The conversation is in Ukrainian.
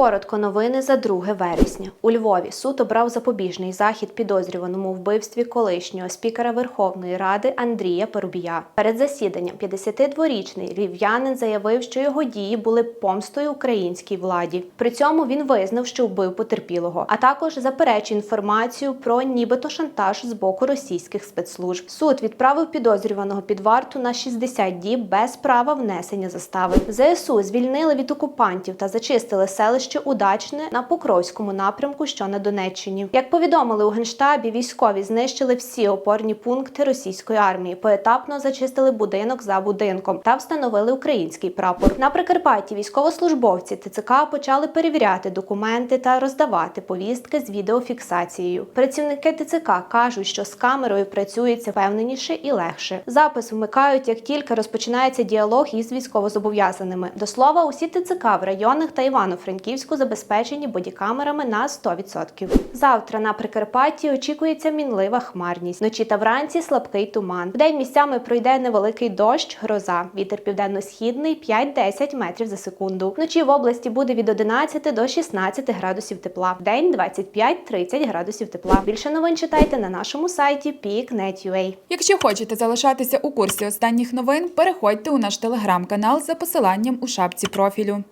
Коротко новини за 2 вересня. У Львові суд обрав запобіжний захід підозрюваному вбивстві колишнього спікера Верховної Ради Андрія Парубія. Перед засіданням 52-річний львів'янин заявив, що його дії були помстою українській владі. При цьому він визнав, що вбив потерпілого, а також заперечив інформацію про нібито шантаж з боку російських спецслужб. Суд відправив підозрюваного під варту на 60 діб без права внесення застави. ЗСУ звільнили від окупантів та зачистили селище Удачне на Покровському напрямку, що на Донеччині. Як повідомили у генштабі, військові знищили всі опорні пункти російської армії, поетапно зачистили будинок за будинком та встановили український прапор. На Прикарпатті військовослужбовці ТЦК почали перевіряти документи та роздавати повістки з відеофіксацією. Працівники ТЦК кажуть, що з камерою працюється впевненіше і легше. Запис вмикають, як тільки розпочинається діалог із військовозобов'язаними. До слова, усі ТЦК в районах та Івано-Франківську забезпечені бодікамерами на 100%. Завтра на Прикарпатті очікується мінлива хмарність. Вночі та вранці слабкий туман. Вдень місцями пройде невеликий дощ, гроза. Вітер південно-східний 5-10 метрів за секунду. Вночі в області буде від 11 до 16 градусів тепла. Вдень 25-30 градусів тепла. Більше новин читайте на нашому сайті peak.net.ua. Якщо хочете залишатися у курсі останніх новин, переходьте у наш телеграм-канал за посиланням у шапці профілю.